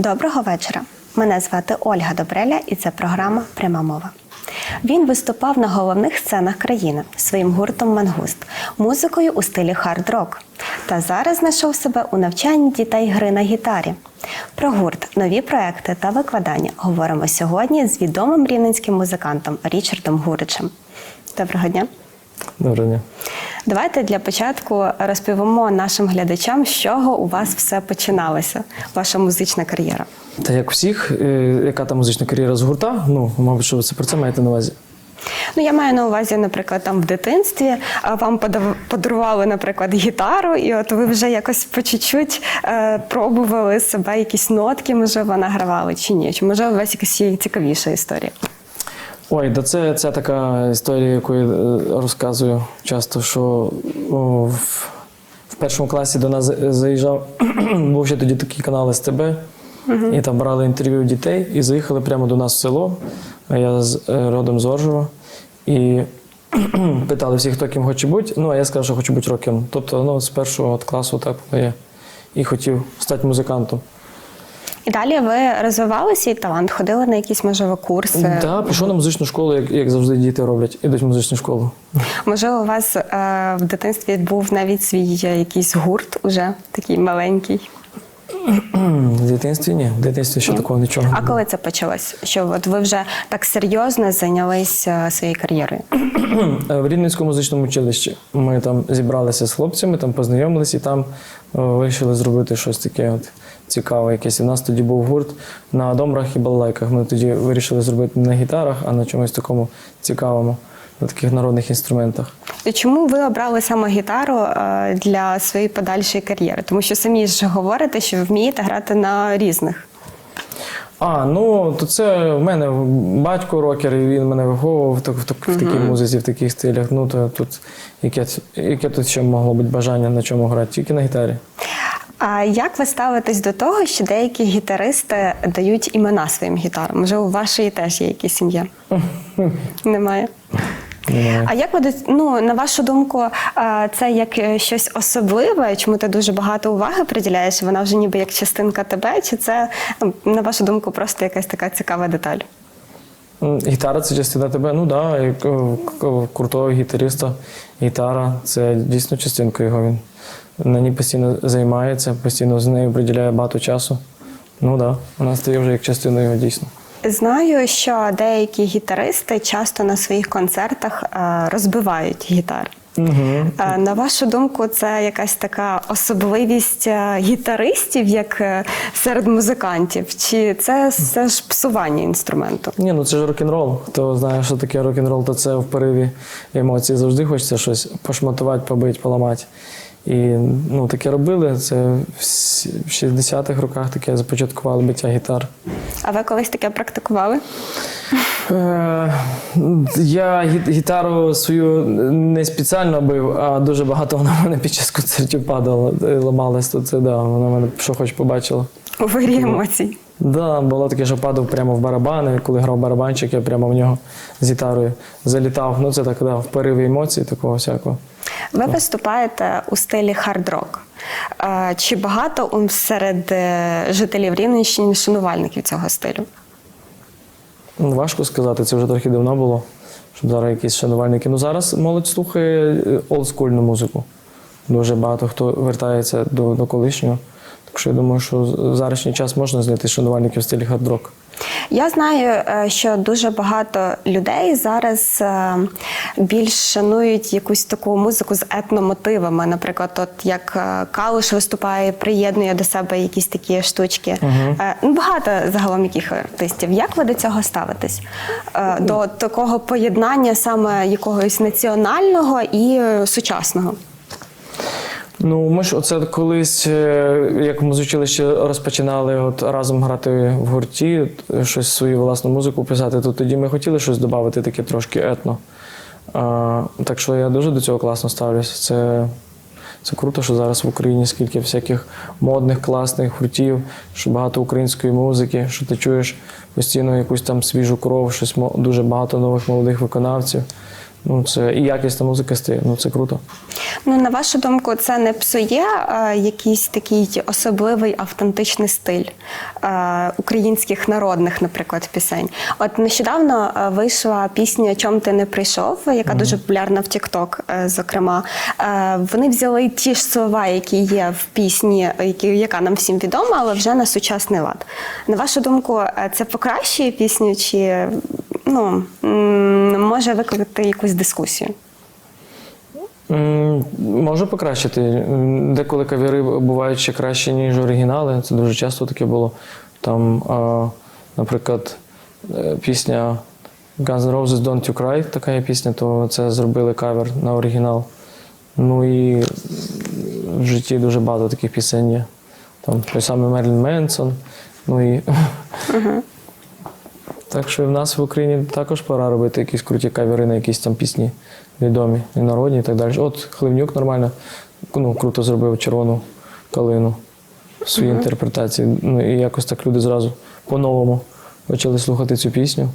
Доброго вечора. Мене звати Ольга Добреля, і це програма Пряма мова. Він виступав на головних сценах країни своїм гуртом Мангуст, музикою у стилі хард-рок. Та зараз знайшов себе у навчанні дітей гри на гітарі. Про гурт, нові проекти та викладання говоримо сьогодні з відомим рівненським музикантом Річардом Гуричем. Доброго дня! Доброго дня. Давайте для початку розповімо нашим глядачам, з чого у вас все починалося, ваша музична кар'єра. Та як всіх, е, яка там музична кар'єра з гурта? Ну, мабуть, що ви це про це маєте на увазі. Ну, я маю на увазі, наприклад, там в дитинстві вам подав- подарували, наприклад, гітару, і от ви вже якось по чуть-чуть е, пробували себе, якісь нотки, можливо, награвали чи ні? Чи може у вас якась є цікавіша історія? Ой, да це, це така історія, яку я е, розказую часто, що о, в, в першому класі до нас заїжджав, був ще тоді такий канал СТБ, і там брали інтерв'ю дітей і заїхали прямо до нас в село. А я з, е, родом з Оржева. І питали всіх, хто ким хоче бути. Ну, а я сказав, що хочу бути рокером. Тобто, ну, з першого от класу так я і хотів стати музикантом. І далі ви розвивали свій талант, ходили на якісь, можливо, курси. Так, пішов на музичну школу, як, як завжди діти роблять, ідуть в музичну школу. Можливо, у вас е, в дитинстві був навіть свій е, якийсь гурт, уже такий маленький. В дитинстві ні, в дитинстві ще такого нічого. не А було. коли це почалось? Що от ви вже так серйозно зайнялися своєю кар'єрою? Е, В Рівненському музичному училищі ми там зібралися з хлопцями, там познайомилися і там вирішили зробити щось таке от цікаве якесь. І У нас тоді був гурт на домрах і балалайках. Ми тоді вирішили зробити не на гітарах, а на чомусь такому цікавому, на таких народних інструментах. І Чому ви обрали саме гітару е, для своєї подальшої кар'єри? Тому що самі ж говорите, що вмієте грати на різних. А, ну то це в мене батько рокер, і він мене виховував в, так- в, так- в такій музиці, в таких стилях. Ну то тут яке, яке тут ще могло бути бажання на чому грати? Тільки на гітарі. А як ви ставитесь до того, що деякі гітаристи дають імена своїм гітарам? Може, у вашої теж є якісь ім'я? Немає. Немає. А як ви ну, на вашу думку, це як е, щось особливе? Чому ти дуже багато уваги приділяєш? Вона вже ніби як частинка тебе? Чи це, ну, на вашу думку, просто якась така цікава деталь? Гітара це частина тебе. Ну так, да, е, крутого гітариста. Гітара це дійсно частинка його. Він на ній постійно займається, постійно з нею приділяє багато часу. Ну так, да, вона стає вже як частиною його дійсно. Знаю, що деякі гітаристи часто на своїх концертах е, розбивають гітар. Угу. На вашу думку, це якась така особливість е, гітаристів, як серед музикантів? Чи це все ж псування інструменту? Ні, ну це ж рок-н-рол. Хто знає, що таке рок-н-рол, то це в пориві емоцій завжди хочеться щось пошматувати, побити, поламати. І ну, таке робили. Це в 60-х роках таке започаткували биття гітар. А ви колись таке практикували? Е, Я гітару свою не спеціально бив, а дуже багато вона в мене під час концертів падала, е, ламалась. То це да, вона мене що хоч побачила. У вирі емоцій. Да, було таке, що падав прямо в барабани. Коли грав барабанчик, я прямо в нього з гітарою залітав. Ну це так, да, в пориві емоцій, такого всякого. Ви виступаєте у стилі хард-рок. Чи багато серед е, жителів Рівненщини шанувальників цього стилю? Ну, Важко сказати, це вже трохи давно було, щоб зараз якісь шанувальники. Ну зараз молодь слухає е, олдскульну музику. Дуже багато хто вертається до, до колишнього. Так що я думаю, що в зарашній час можна знайти шанувальників в стилі хард-рок. Я знаю, е, що дуже багато людей зараз е, більш шанують якусь таку музику з етномотивами. Наприклад, от як е, Калуш виступає, приєднує до себе якісь такі штучки. Ну, Багато загалом яких артистів. Як ви до цього ставитесь? До такого поєднання саме якогось національного і сучасного? Ну, ми ж оце колись, е, як в музичилищі розпочинали от разом грати в гурті, щось свою власну музику писати, то тоді ми хотіли щось додати, таке трошки етно. А, так що я дуже до цього класно ставлюся. Це, це круто, що зараз в Україні скільки всяких модних, класних гуртів, що багато української музики, що ти чуєш постійно якусь там свіжу кров, щось дуже багато нових молодих виконавців. Ну, це і якісна музика стає. Ну це круто. Ну, на вашу думку, це не псує е, якийсь такий особливий автентичний стиль е, українських народних, наприклад, пісень. От нещодавно е, вийшла пісня Чом ти не прийшов, яка дуже популярна в TikTok, е, зокрема. Е, вони взяли ті ж слова, які є в пісні, які, яка нам всім відома, але вже на сучасний лад. На вашу думку, е, це покращує пісню чи ну, може викликати якусь дискусію? М, Може покращити. Деколи кавіри бувають ще краще, ніж оригінали. Це дуже часто таке було. Там, наприклад, е, пісня Guns N' Roses Don't You Cry, така є пісня, то це зробили кавер на оригінал. Ну і в житті дуже багато таких пісень є. Там той самий Мерлін Менсон. Ну і так що і в нас в Україні також пора робити якісь круті кавери на якісь там пісні відомі і народні і так далі. От Хливнюк нормально ну, круто зробив червону калину в своїй інтерпретації. Ну і якось так люди зразу по-новому почали слухати цю пісню.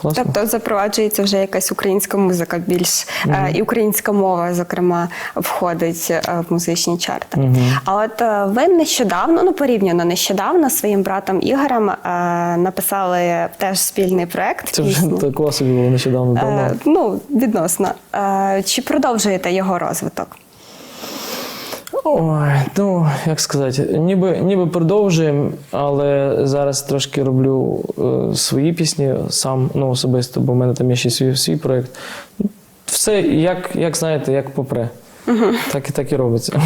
Класно. Тобто запроваджується вже якась українська музика більш е, і українська мова, зокрема, входить е, в музичні чарти. А от е, ви нещодавно, ну порівняно нещодавно, своїм братом Ігорем е, написали теж спільний проект. Це вже пісні. такого було нещодавно давно. Е, ну, відносно. Е, чи продовжуєте його розвиток? Ой, ну як сказати, ніби, ніби продовжуємо, але зараз трошки роблю е, свої пісні сам, ну особисто, бо в мене там є ще свій, свій проєкт. Все, як, як знаєте, як попре. Так і так і робиться.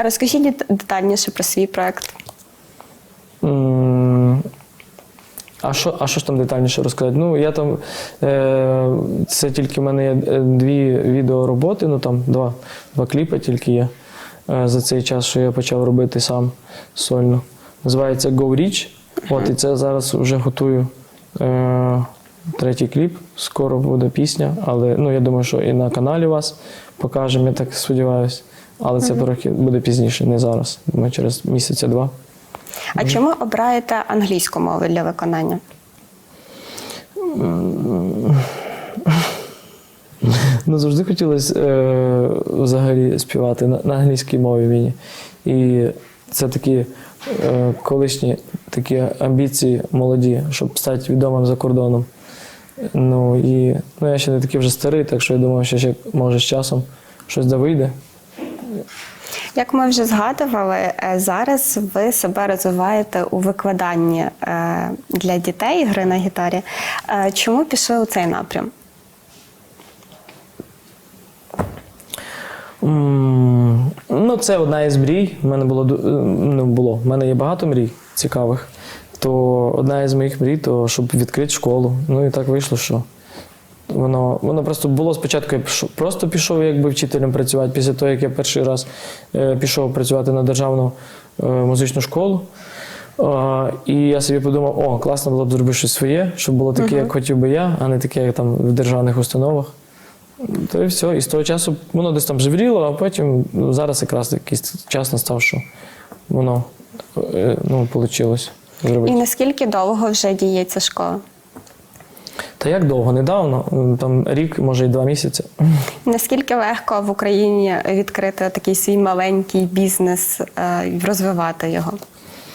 А Розкажіть детальніше про свій проект. А що, а що ж там детальніше розказати? Ну, я там. Е, це тільки в мене є е, дві відеороботи, ну там два, два кліпи тільки є е, за цей час, що я почав робити сам сольно. Називається Go Reach. От, і це зараз вже готую е, третій кліп. Скоро буде пісня, але ну, я думаю, що і на каналі вас покажемо, я так сподіваюся. Але це трохи буде пізніше, не зараз. Думаю, через місяця два. А чому обираєте англійську мову для виконання? Ну, завжди хотілося е, взагалі співати на, на англійській мові мені. І це такі е, колишні такі амбіції молоді, щоб стати відомим за кордоном. Ну і ну, я ще не такий вже старий, так що я думаю, що ще може з часом щось да вийде. Як ми вже згадували, е, зараз ви себе розвиваєте у викладанні е, для дітей гри на гітарі. Е, Чому пішли у цей напрям? Ну, це одна із мрій. У мене було ну, було. У мене є багато мрій цікавих. То одна із моїх мрій, то щоб відкрити школу. Ну і так вийшло, що воно, воно просто було спочатку, я пішов, просто пішов якби вчителем працювати. Після того, як я перший раз е, пішов працювати на державну е, музичну школу. Е, і я собі подумав, о, класно було б зробити щось своє, щоб було таке, як хотів би я, а не таке, як там в державних установах. То і все. І з того часу воно десь там живріло, а потім ну, зараз якраз якийсь час настав, що воно е, ну, вийшло І наскільки довго вже діє ця школа? Та як довго? Недавно, там рік, може, і два місяці. Наскільки легко в Україні відкрити такий свій маленький бізнес е, і розвивати його?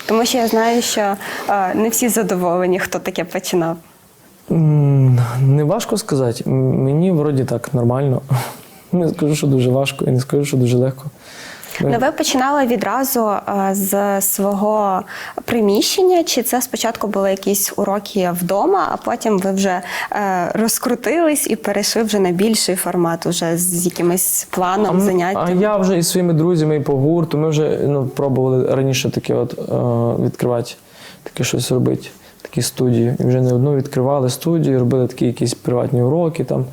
Тому що я знаю, що е, не всі задоволені, хто таке починав. Не важко сказати. Мені вроді так нормально. Не скажу, що дуже важко, і не скажу, що дуже легко. Ну, ви починали відразу е, з свого приміщення, чи це спочатку були якісь уроки вдома, а потім ви вже е, розкрутились і перейшли вже на більший формат, уже з якимось планом заняття? а я вже із своїми друзями і по гурту, ми вже ну, пробували раніше таке от, е, відкривати, таке щось робити, такі студії. І вже не одну відкривали студію, робили такі якісь приватні уроки там.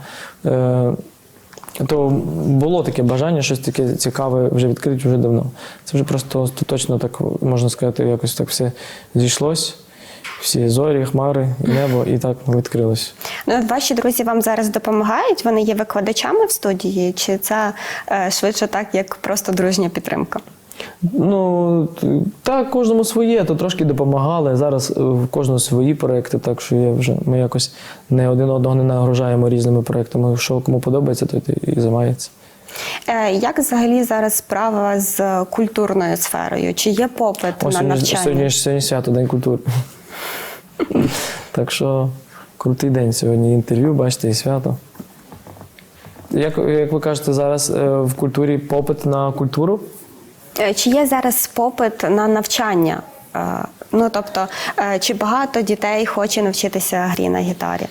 То було таке бажання, щось таке цікаве вже відкрити вже давно. Це вже просто остаточно так можна сказати, якось так все зійшлось. Всі зорі, хмари, небо, і так відкрилось. Ну, ваші друзі вам зараз допомагають? Вони є викладачами в студії, чи це е, швидше так, як просто дружня підтримка? Ну, так, кожному своє, то трошки допомагали. Зараз е, в кожного свої проекти, так що є вже ми якось не один одного не нагружаємо різними проектами. Що кому подобається, той і займається. Е, Як взагалі зараз справа з культурною сферою? Чи є попит Ось на сьогодні, навчання? сьогодні, сьогодні свято День культури. так що крутий день сьогодні. Інтерв'ю, бачите, і свято. Як, як ви кажете, зараз е, в культурі попит на культуру? Е, Чи є зараз попит на навчання? Е, Ну тобто, е, чи багато дітей хоче навчитися грі на гітарі?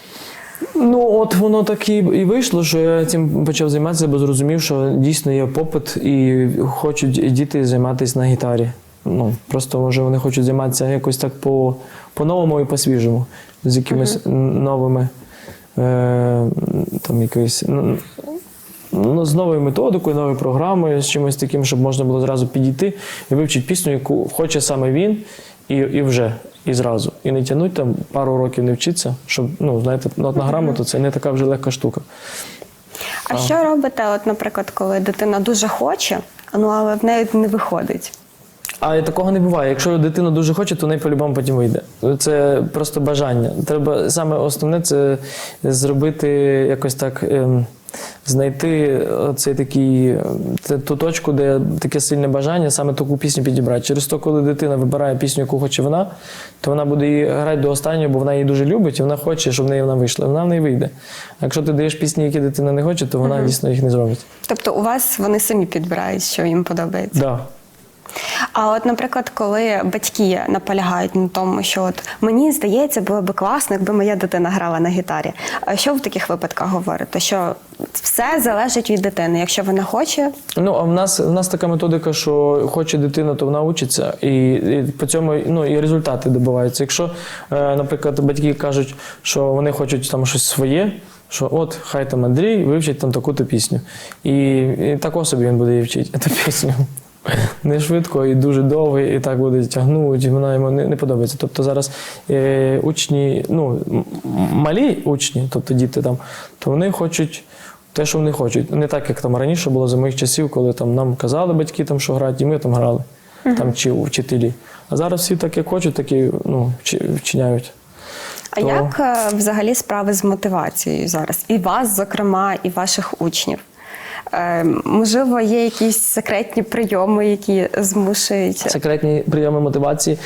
Ну, от воно так і, і вийшло, що я цим почав займатися, бо зрозумів, що дійсно є попит і хочуть діти займатися на гітарі. Ну, просто може вони хочуть займатися якось так по, по-новому і по-свіжому, з якимись н- новими е, там якоюсь. Ну, Ну, з новою методикою, новою програмою, з чимось таким, щоб можна було зразу підійти і вивчити пісню, яку хоче саме він, і, і вже, і зразу. І не тягнуть там пару років не вчитися, щоб, ну, знаєте, нотна грамота це не така вже легка штука. А що робите, от, наприклад, коли дитина дуже хоче, ну але в неї не виходить? А такого не буває. Якщо дитина дуже хоче, то в неї по-любому потім вийде. Це просто бажання. Треба саме основне це зробити якось так. ем, Знайти цей такий, ем, ту точку, де таке сильне бажання, саме таку пісню підібрати. Через то, коли дитина вибирає пісню, яку хоче вона, то вона буде її грати до останнього, бо вона її дуже любить, і вона хоче, щоб в неї вона вийшла. Вона в неї вийде. А якщо ти даєш пісні, які дитина не хоче, то вона дійсно їх не зробить. Тобто у вас вони самі підбирають, що їм подобається? Да. А от, наприклад, коли батьки наполягають на тому, що от мені здається, було би класно, якби моя дитина грала на гітарі. А що в таких випадках говорите? Що все залежить від дитини. Якщо вона хоче, Ну, а в нас, в нас така методика, що хоче дитина, то вона учиться, і, і по цьому ну, і результати добиваються. Якщо, е, наприклад, батьки кажуть, що вони хочуть там щось своє, що от хай там Андрій вивчить там таку-то пісню. І, і тако собі він буде вчити, цю пісню. Не швидко і дуже довго, і так буде тягнути, і вона йому не, не подобається. Тобто зараз е, учні, ну, малі учні, тобто діти там, то вони хочуть те, що вони хочуть. Не так, як там раніше було за моїх часів, коли там нам казали батьки, там, що грати, і ми там грали, там, чи вчителі. А зараз всі так, як хочуть, так і ну, вчиняють. а То- як е, взагалі справи з мотивацією зараз? І вас, зокрема, і ваших учнів? Е, можливо, є якісь секретні прийоми, які змушують. Секретні прийоми мотивації.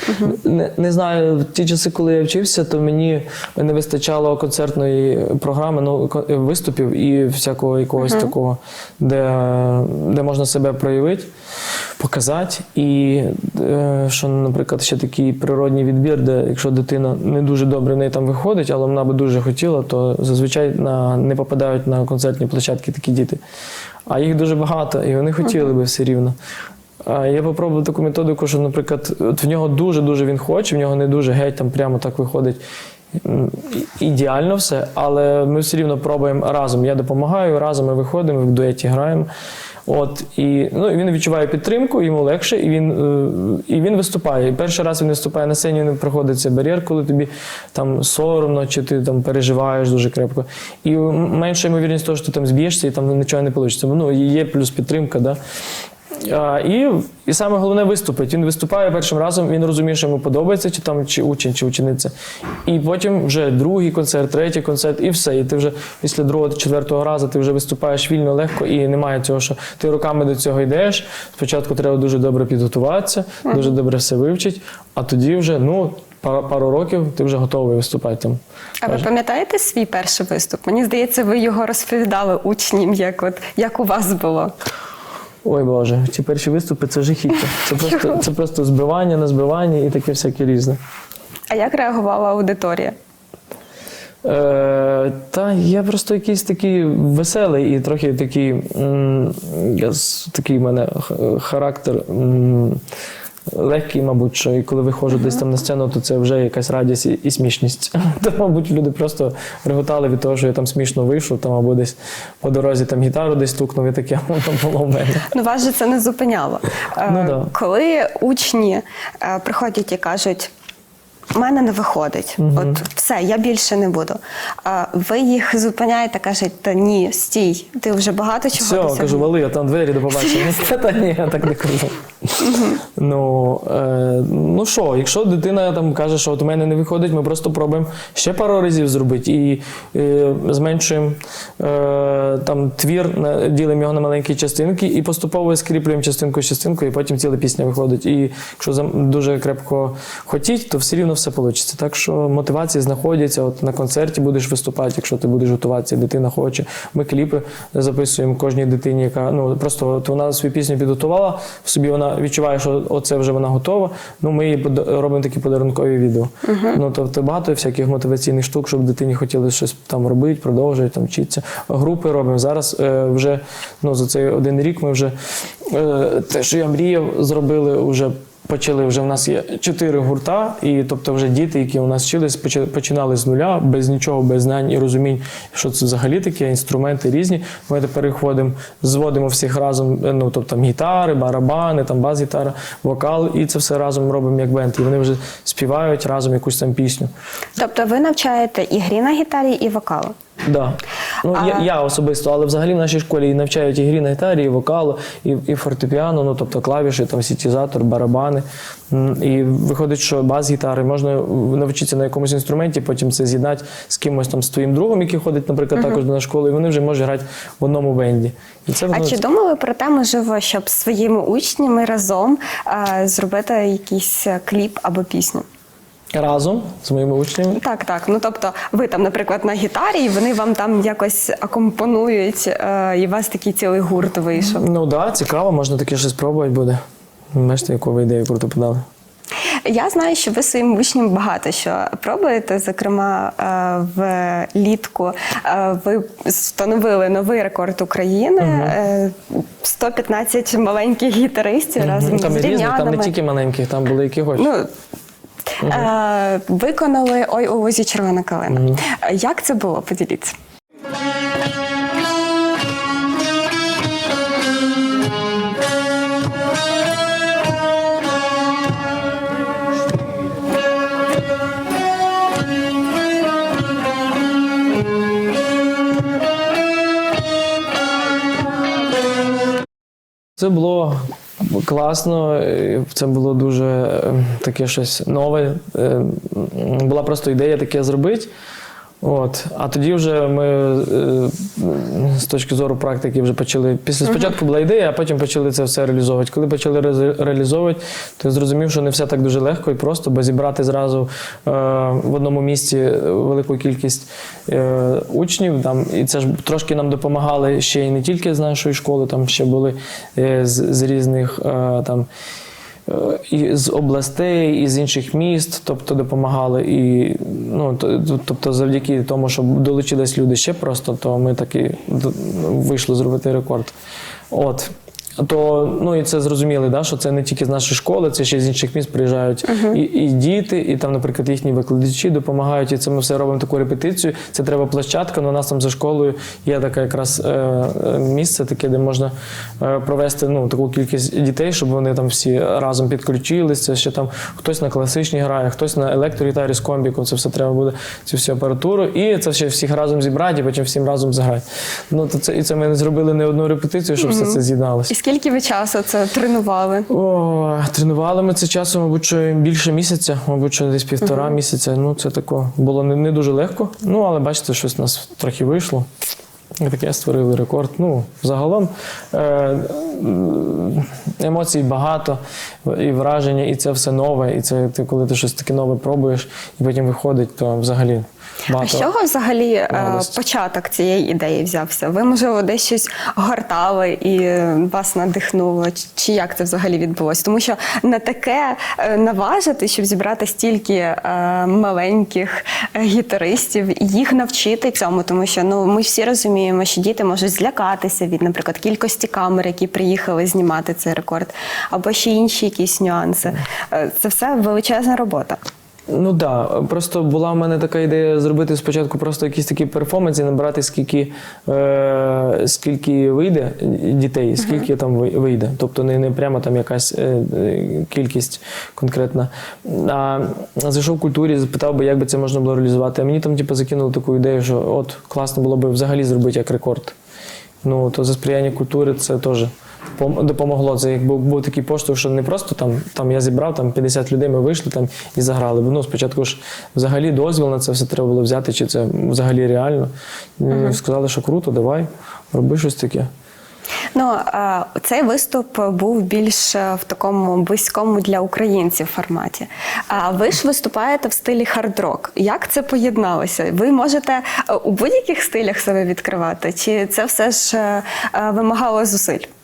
Не, не знаю, в ті часи, коли я вчився, то мені не вистачало концертної програми, ну, виступів і всякого якогось такого, де, де можна себе проявити, показати. І е, що, наприклад, ще такий природній відбір, де якщо дитина не дуже добре в неї там виходить, але вона би дуже хотіла, то зазвичай на, не попадають на концертні площадки такі діти. А їх дуже багато, і вони хотіли би все рівно. Я попробував таку методику, що, наприклад, от в нього дуже-дуже він хоче, в нього не дуже геть там прямо так виходить ідеально все, але ми все рівно пробуємо разом. Я допомагаю, разом ми виходимо, в дуеті граємо. От, і, ну, він відчуває підтримку, йому легше, і він, е, і він виступає. І перший раз він виступає на сцені, не проходить цей бар'єр, коли тобі там соромно, чи ти там переживаєш дуже крепко. І менша ймовірність того, що ти там зб'єшся і там нічого не вийде. Ну, є плюс підтримка. Да? А, і, і саме головне виступить. Він виступає першим разом, він розуміє, що йому подобається, чи там чи учень, чи учениця. І потім вже другий концерт, третій концерт, і все. І ти вже після другого, четвертого разу ти вже виступаєш вільно, легко, і немає цього, що ти роками до цього йдеш. Спочатку треба дуже добре підготуватися, дуже добре все вивчити, а тоді вже ну, пару, пару років ти вже готовий виступати там. А ви пам'ятаєте свій перший виступ? Мені здається, ви його розповідали учням, як от як у вас було. Ой Боже, ті перші виступи це жахіття. Це просто, це просто збивання на збивання і таке всяке різне. А як реагувала аудиторія? Е, та я просто якийсь такий веселий і трохи такий, м, я такий в мене характер. м, Легкий, мабуть, що і коли виходжу десь там на сцену, то це вже якась радість і, смішність. То, мабуть, люди просто реготали від того, що я там смішно вийшов, там або десь по дорозі там гітару десь стукнув і таке воно було в мене. Ну, вас же це не зупиняло. Е, Ну, да. Коли учні е, приходять і кажуть, у мене не виходить, от все, я більше не буду. А ви їх зупиняєте, кажете, ні, стій, ти вже багато чого Все, досягнув». кажу, вали, а там двері до побачення. Та, та ні, я так не кажу. ну, е, ну що, якщо дитина там каже, що от у мене не виходить, ми просто пробуємо ще пару разів зробити і е, зменшуємо е, там твір, ділимо його на маленькі частинки і поступово скріплюємо частинку з частинкою, і потім ціла пісня виходить. І якщо дуже крепко хотіть, то все рівно все вийде. Так що мотивації знаходяться. От на концерті будеш виступати, якщо ти будеш готуватися, дитина хоче. Ми кліпи записуємо кожній дитині, яка ну просто от вона свою пісню підготувала, в собі вона відчуває, що оце вже вона готова. Ну ми їй робимо такі подарункові відео. Ну тобто багато всяких мотиваційних штук, щоб дитині хотіли щось там робити, продовжувати, там вчитися. Групи робимо. Зараз е, вже ну за цей один рік ми вже е, те, що я мріяв, зробили вже. Почали вже в нас є чотири гурта, і тобто вже діти, які у нас вчились, почи- починали з нуля, без нічого, без знань і розумінь, що це взагалі таке, інструменти різні. Ми тепер переходимо, зводимо всіх разом, е, ну тобто там гітари, барабани, там бас-гітара, вокал, і це все разом робимо як бенд. І вони вже співають разом якусь там пісню. Тобто ви навчаєте і грі на гітарі, і вокалу. Да. Ну, я, я особисто, але взагалі в нашій школі і навчають і грі на гітарі, і вокалу, і, і фортепіано, ну тобто клавіші, там сітізатор, барабани. І виходить, що бас-гітари можна навчитися на якомусь інструменті, потім це з'єднати з кимось там з твоїм другом, який ходить, наприклад, також до нашої школи, і вони вже можуть грати в одному бенді. І це А чи думали про те, можливо, щоб своїми учнями разом е, зробити якийсь е, кліп або пісню? Разом з моїми учнями. Так, так. Ну тобто, ви там, наприклад, на гітарі, і вони вам там якось акомпонують, е, і у вас такий цілий гурт вийшов. Ну так, да, цікаво, можна таке щось спробувати буде. Бачите, яку ви ідею круто подали. Я знаю, що ви своїм учням багато що пробуєте. Зокрема, е, влітку е, ви встановили новий рекорд України. е, 115 маленьких гітаристів разом Ну, там з різних, там не тільки маленьких, там були які хочеш. Ну, е, виконали Ой у лозі червона калина. Е, Як це було? Поділіться. Це було класно, це було дуже е, таке щось нове. Е, Була просто ідея таке зробити. От. А тоді вже ми е, з точки зору практики вже почали. Після спочатку була ідея, а потім почали це все реалізовувати. Коли почали реалізовувати, то я зрозумів, що не все так дуже легко і просто, бо зібрати зразу е, в одному місці велику кількість е, учнів. Там, і це ж трошки нам допомагали ще й не тільки з нашої школи, там ще були е, з, з різних е, там. З областей, і з інших міст, тобто допомагали. І, ну, то- то- тобто, завдяки тому, що долучились люди ще просто, то ми таки вийшли зробити рекорд. От. То, ну і це зрозуміли, да, що це не тільки з нашої школи, це ще з інших міст приїжджають і, і діти, і там, наприклад, їхні викладачі допомагають. І це ми все робимо таку репетицію. Це треба площадка. але у нас там за школою є таке якраз е, е, місце, таке, де можна е, провести ну, таку кількість дітей, щоб вони там всі разом підключилися. Ще там хтось на класичній грає, хтось на електрогітарі з комбіком. Це все треба буде цю всю апаратуру. І це ще всіх разом зібрати, і потім всім разом заграти. Ну то це і це ми зробили не одну репетицію, щоб все це з'єдналося. Скільки ви часу це тренували? О, тренували ми це часом, мабуть, що більше місяця, мабуть, що десь півтора місяця. Ну, це тако було не, не дуже легко. Ну, але бачите, щось у нас трохи вийшло. І таке створили рекорд. Ну, загалом е, емоцій багато, і враження, і це все нове. І це ти, коли ти щось таке нове пробуєш, і потім виходить, то взагалі А з чого взагалі е, початок цієї ідеї взявся? Ви, можливо, десь щось гортали і е, вас надихнуло? Чи- як це взагалі відбулося? Тому що на таке е, наважити, щоб зібрати стільки маленьких гітаристів, їх навчити цьому, тому що ну ми всі розуміємо, що діти можуть злякатися від, наприклад, кількості камер, які приїхали знімати цей рекорд, або ще інші якісь нюанси. Це все величезна робота. Ну так, да. просто була в мене така ідея зробити спочатку просто якісь такі перформанси, набрати скільки, е, скільки вийде дітей, скільки там ви- вийде. Тобто не, не прямо там якась е, кількість конкретна. А зайшов в культурі, запитав би, як би це можна було реалізувати. А мені там типу, закинули таку ідею, що от класно було б взагалі зробити як рекорд. Ну, то за сприяння культури це теж допомогло. Це якби був такий поштовх, що не просто там, там я зібрав там 50 людей, ми вийшли там і заграли. Бо ну, спочатку ж взагалі дозвіл на це все треба було взяти, чи це взагалі реально. І Сказали, що круто, давай, роби щось таке. Ну цей виступ був більш е, в такому близькому для українців форматі. А ви ж виступаєте в стилі хард-рок. Як це поєдналося? Ви можете е, у будь-яких стилях себе відкривати? Чи це все ж е, вимагало зусиль?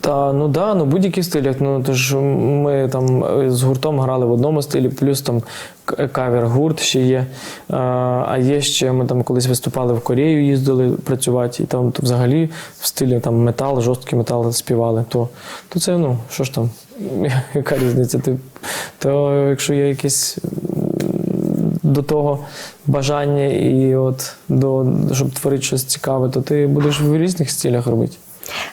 Та ну да, ну будь-які стилях. Ну тож ми там з гуртом грали в одному стилі, плюс там кавер-гурт ще є. А, є ще ми там колись виступали в Корею, їздили працювати, і там то взагалі в стилі там метал, жорсткий метал співали. То, то це ну що ж там, яка різниця? Ти, то якщо є якесь до того бажання і от до щоб творити щось цікаве, то ти будеш в різних стилях робити.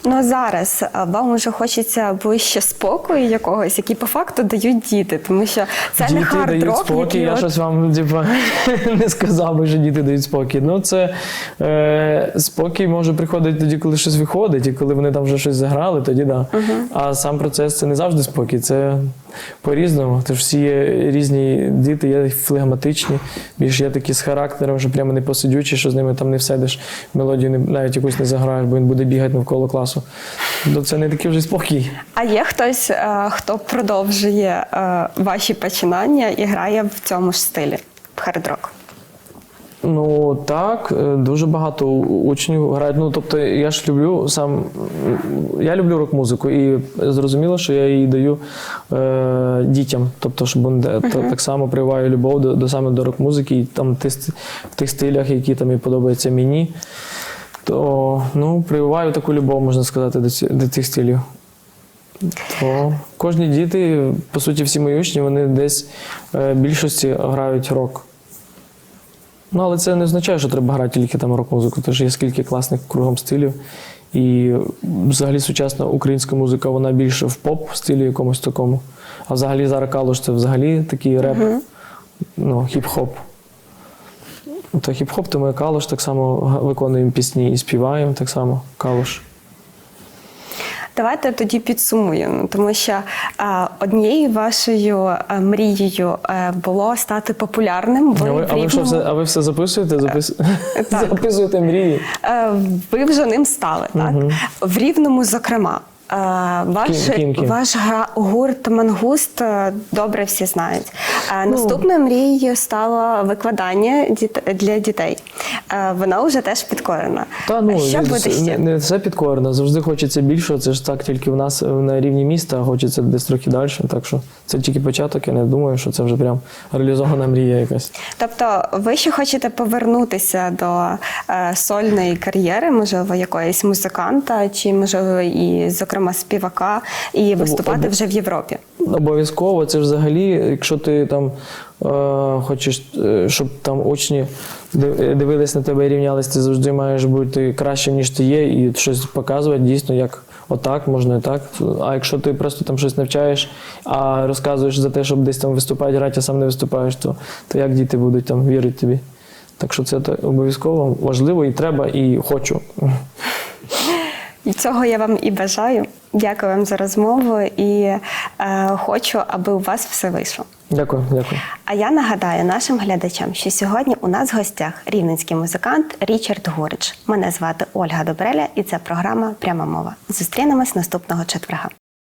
Ну а зараз вам уже хочеться ближче спокою якогось, який по факту дають діти, тому що це не діти дають хард-рок, спокій. Я от- щось вам типа, не сказав би, що діти дають спокій. Ну це е, спокій може приходити тоді, коли щось виходить, і коли вони там вже щось заграли, тоді да. А сам процес це не завжди спокій, це по-різному. Тож всі є різні діти, є флегматичні, більш є такі з характером, що прямо не посидючі, що з ними там не всидиш, мелодію не, навіть якусь не заграєш, бо він буде бігати навколо класу. То це не такий вже спокій. А є хтось, е, хто продовжує е, ваші починання і грає в цьому ж стилі хард-рок? Ну так, е, дуже багато учнів грають. Ну тобто, я ж люблю сам. Я люблю рок-музику, і зрозуміло, що я її даю е, дітям. Тобто, щоб вони де- та- так само прививаю любов до, до саме до рок-музики, і там ти, в тих стилях, які там і подобаються мені. То ну, прививаю таку любов, можна сказати, до, ці- до цих стилів. То кожні діти, по суті, всі мої учні, вони десь е, більшості грають рок. Ну, але це не означає, що треба грати тільки там рок-музику. Тож є скільки класних кругом стилів. І взагалі сучасна українська музика, вона більше в поп-стилі якомусь такому. А взагалі зараз калуш це взагалі такий реп, ну, хіп-хоп. То хіп-хоп, то ми калуш так само виконуємо пісні і співаємо так само калуш. Давайте тоді підсумуємо, тому що е, однією вашою е, мрією е, було стати популярним. Ви, А ви, а ви, що, все, а ви все записуєте? Запис... так. Записуєте мрії? Е, Ви вже ним стали, так? В Рівному, зокрема. Ваш, ким- ким? ваш гурт Мангуст е, добре всі знають. Е, Ну. Наступною мрією стало викладання для дітей. Е, Вона вже теж підкорена. Та ну Що не- буде ще? не, все підкорено. Завжди хочеться більшого. Це ж так тільки в нас на рівні міста, хочеться десь трохи далі. Так що це тільки початок. Я не думаю, що це вже прям реалізована мрія якась. Тобто, ви ще хочете повернутися до сольної кар'єри, можливо, якоїсь музиканта, чи можливо і, зокрема, співака, і виступати об- вже в Європі. Обов'язково, це взагалі, якщо ти там е, хочеш, е, щоб там учні дивились на тебе і рівнялись, ти завжди маєш бути кращим, ніж ти є, і щось показувати дійсно, як отак, можна і так. А якщо ти просто там щось навчаєш, а розказуєш за те, щоб десь там виступати, грати, а сам не виступаєш, то, то як діти будуть там вірити тобі? Так що це обов'язково важливо і треба, і хочу. І цього я вам і бажаю. Дякую вам за розмову і е, хочу, аби у вас все вийшло. Дякую, дякую. А я нагадаю нашим глядачам, що сьогодні у нас в гостях рівненський музикант Річард Гурич. Мене звати Ольга Добреля, і це програма Пряма мова. Зустрінемось наступного четверга.